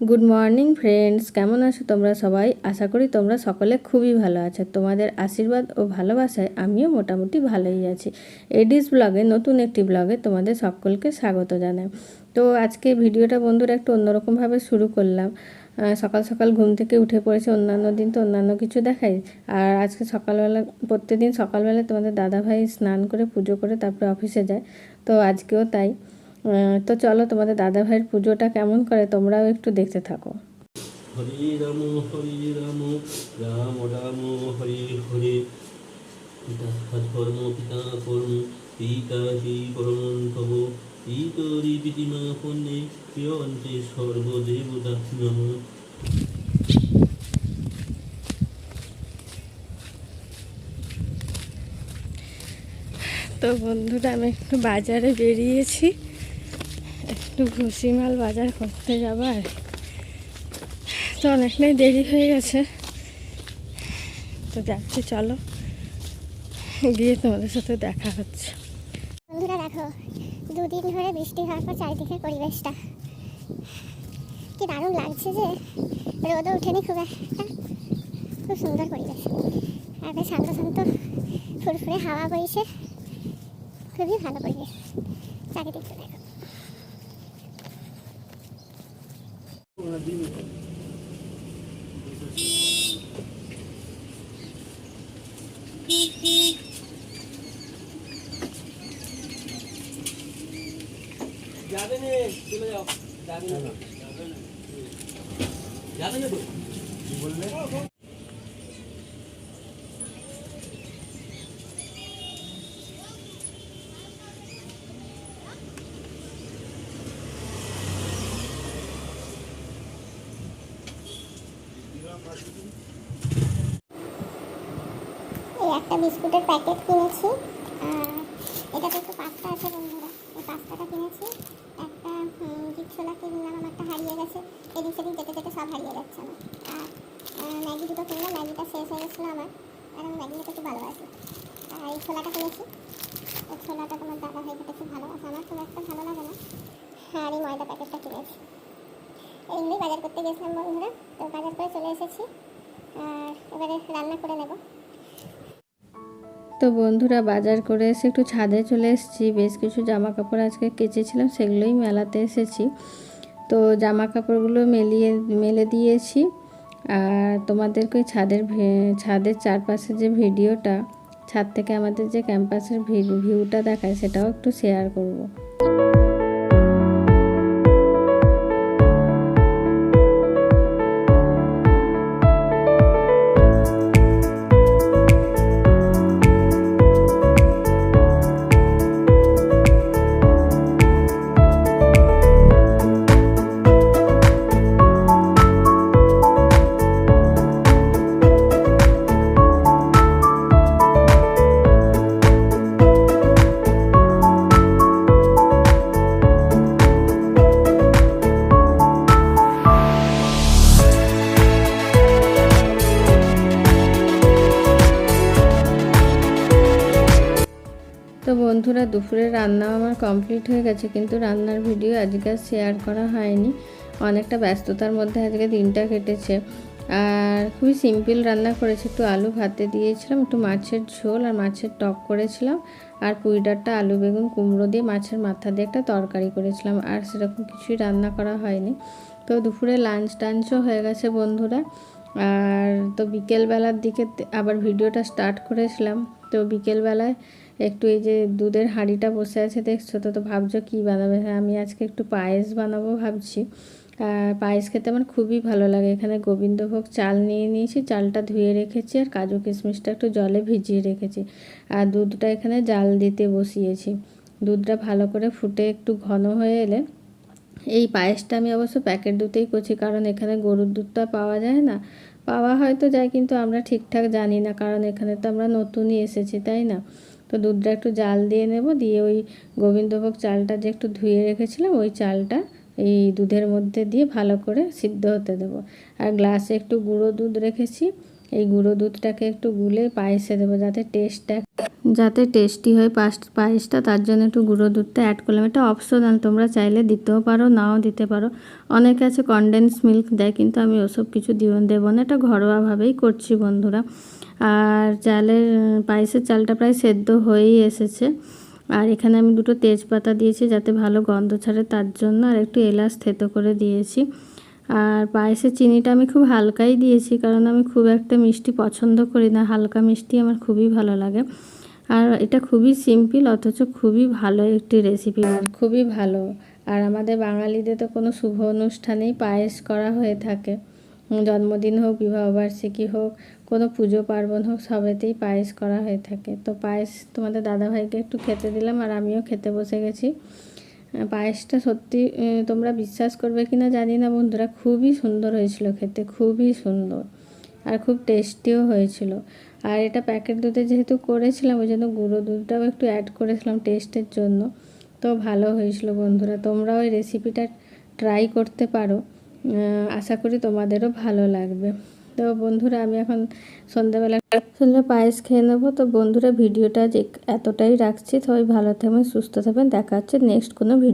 Good morning friends কেমন আছো তোমরা সবাই? আশা করি তোমরা সকলে খুবই ভালো আছো। তোমাদের আশীর্বাদ ও ভালোবাসায় আমিও মোটামুটি ভালোই আছি। এডিস ব্লগে নতুন একটি ব্লগে তোমাদের সকলকে স্বাগত জানাই। তো আজকে ভিডিওটা বন্ধুরা একটু অন্যরকমভাবে শুরু করলাম। সকাল সকাল ঘুম থেকে উঠে পড়েছে, অন্যান্য দিন তো অন্যান্য কিছু দেখাই। আর আজকে সকালবেলা, প্রত্যেকদিন সকালবেলা তোমাদের দাদাভাই স্নান করে পুজো করে তারপরে অফিসে যায়। তো আজকেও তাই। তো চলো তোমাদের দাদা ভাইয়ের পুজোটা কেমন করে তোমরাও একটু দেখতে থাকো। হরি রাম হরে রাম রাম রাম হরে হরে। ধর্ম পিতা কর্ম পিতা হি পরমং ভব পিতরি পিতিমা পুণ্যে প্রিয়ন্তে সর্বদেবতা নম। তো বন্ধুরা আমি একটু বাজারে বেরিয়েছি। একটু ভুসিমাল বাজার করতে যাবার তো অনেকটাই দেরি হয়ে গেছে। তো যাচ্ছি, চলো। গিয়ে তোমাদের সাথে দেখা হচ্ছে। বন্ধুরা, দেখো, দুদিন ধরে বৃষ্টি হওয়ার পর চারিদিকের পরিবেশটা কি দারুণ লাগছে যে রোদও উঠেনি খুব একটা খুব সুন্দর পরিবেশ। আর বেশ শান্ত শান্ত ফুরফুরে হাওয়া বইছে। খুবই ভালো পরিবেশ। চারিদিকটা দেখো। যাবে না চলে যাও। যাবে না। যাবে না। তো। বলবে এই একটা বিস্কুটের প্যাকেট কিনেছি। আর এটাতে একটু পাস্তা আছে বন্ধুরা, এই পাস্তাটা কিনেছি। একটা ছোলা কিনলাম আমারটা হারিয়ে গেছে। এদিক সেদিক যেতে যেতে সব হারিয়ে যাচ্ছে আমার। আর ম্যাগি দুটো কিনলাম ম্যাগিটা শেষ হয়ে গেছিল আমার। আর আমি ম্যাগি খেতে খুব ভালোবাসি। আর এই ছোলাটা কিনেছি। এই ছোলাটা তোমার দাদা ভাই খেতে খুব ভালোবাসে আমার, খুব একটা ভালো লাগে না। আর এই ময়দা প্যাকেটটা কিনেছি। এইগুলোই বাজার করতে গেছিলাম বন্ধুরা। তো বাজার করে চলে এসেছি। আর এবারে রান্না করে নেব। তো বন্ধুরা, বাজার করে এসে একটু ছাদে চলে এসেছি। বেশ কিছু জামা কাপড় আজকে কেচেছিলাম, সেগুলোই মেলাতে এসেছি। তো জামা কাপড়গুলো মেলিয়ে, মেলে দিয়েছি। আর তোমাদেরকে ছাদের ছাদের চারপাশে যে ভিডিওটা, ছাদ থেকে আমাদের যে ক্যাম্পাসের ভিউটা দেখায়, সেটাও একটু শেয়ার করব। দুপুরে রান্না আমার কমপ্লিট হয়ে গেছে, কিন্তু রান্নার ভিডিও আজকে শেয়ার করা হয়নি। অনেকটা ব্যস্ততার মধ্যে আজকে দিনটা কেটেছে। আর খুবই সিম্পল রান্না করেছি, একটু আলু ভাতে দিয়েছিলাম, একটু মাছের ঝোল আর মাছের টক করেছিলাম। আর পুঁই ডাঁটা, আলু বেগুন, কুমড়ো দিয়ে মাছের মাথা দিয়ে একটা তরকারি করেছিলাম, আর সেরকম কিছুই রান্না করা হয়নি। তো দুপুরে লাঞ্চ টাঞ্চও হয়ে গেছে বন্ধুরা। আর তো বিকেলবেলার দিকে আবার ভিডিওটা স্টার্ট করেছিলাম। তো বিকেলবেলায় একটু এই যে দুধের হাঁড়িটা বসে আছে, দেখছ? তো তো ভাবছ কী বানাবে? হ্যাঁ আমি আজকে একটু পায়েস বানাবো ভাবছি। আর পায়েস খেতে আমার খুবই ভালো লাগে। এখানে গোবিন্দভোগ চাল নিয়ে নিয়েছি, চালটা ধুয়ে রেখেছি, আর কাজু কিশমিশটা একটু জলে ভিজিয়ে রেখেছি। আর দুধটা এখানে জাল দিতে বসিয়েছি। দুধটা ভালো করে ফুটে একটু ঘন হয়ে এলে এই পায়েসটা আমি অবশ্য প্যাকেট দুধেই করছি, কারণ এখানে গরুর দুধটা পাওয়া যায় না। পাওয়া হয়তো যায়, কিন্তু আমরা ঠিকঠাক জানি না, কারণ এখানে তো আমরা নতুনই এসেছি, তাই না? তো দুধটা একটু জাল দিয়ে নেব, দিয়ে ওই গোবিন্দভোগ চালটা যে একটু ধুয়ে রেখেছিলাম, ওই চালটা এই দুধের মধ্যে দিয়ে ভালো করে সিদ্ধ হতে দেব। আর গ্লাসে একটু গুঁড়ো দুধ রেখেছি এই গুঁড়ো দুধটাকে একটু গুলে পায়েসে দেবো যাতে টেস্টটা যাতে টেস্টি হয় পাস, পায়েসটা, তার জন্য একটু গুঁড়ো দুধটা অ্যাড করলাম। এটা অপশনাল, তোমরা চাইলে দিতেও পারো, নাও দিতে পারো। অনেকে আছে কনডেন্স মিল্ক দেয়, কিন্তু আমি ওসব কিছু দিও দেবো না। এটা ঘরোয়াভাবেই করছি বন্ধুরা। আর চালের, পায়েসের চালটা প্রায় সেদ্ধ হয়েই এসেছে। আর এখানে আমি দুটো তেজপাতা দিয়েছি যাতে ভালো গন্ধ ছাড়ে, তার জন্য আর একটু এলাচ থেতো করে দিয়েছি। আর পায়েসের চিনিটা আমি খুব হালকাই দিয়েছি, কারণ আমি খুব একটা মিষ্টি পছন্দ করি না। হালকা মিষ্টি আমার খুবই ভালো লাগে। আর এটা খুবই সিম্পল, অথচ খুবই ভালো একটি রেসিপি খুবই ভালো। আর আমাদের বাঙালিদের তো কোনো শুভ অনুষ্ঠানেই পায়েস করা হয়ে থাকে। জন্মদিন হোক বিবাহবার্ষিকী হোক, কোনো পুজো পার্বণ হোক, সবেতেই পায়েস করা হয়ে থাকে। তো পায়েস তোমাদের দাদাভাইকে একটু খেতে দিলাম, আর আমিও খেতে বসে গেছি। পায়েসটা সত্যি তোমরা বিশ্বাস করবে কি না জানি না বন্ধুরা, খুবই সুন্দর হয়েছিল খেতে, খুবই সুন্দর আর খুব টেস্টিও হয়েছিল। আর এটা প্যাকেট দুধে যেহেতু করেছিলাম, ওই জন্য গুঁড়ো দুধটাও একটু অ্যাড করেছিলাম টেস্টের জন্য। তো ভালো হয়েছিল বন্ধুরা, তোমরাও এই রেসিপিটা ট্রাই করতে পারো। আশা করি তোমাদেরও ভালো লাগবে। তো বন্ধুরা, আমি এখন সন্ধ্যাবেলা সন্ধ্যা পায়েস খেয়ে নেব। তো বন্ধুরা, ভিডিওটা যে এতটাই রাখছি, সবাই ভালো থাকবেন, সুস্থ থাকবেন। দেখা হচ্ছে নেক্সট কোনো ভিডিও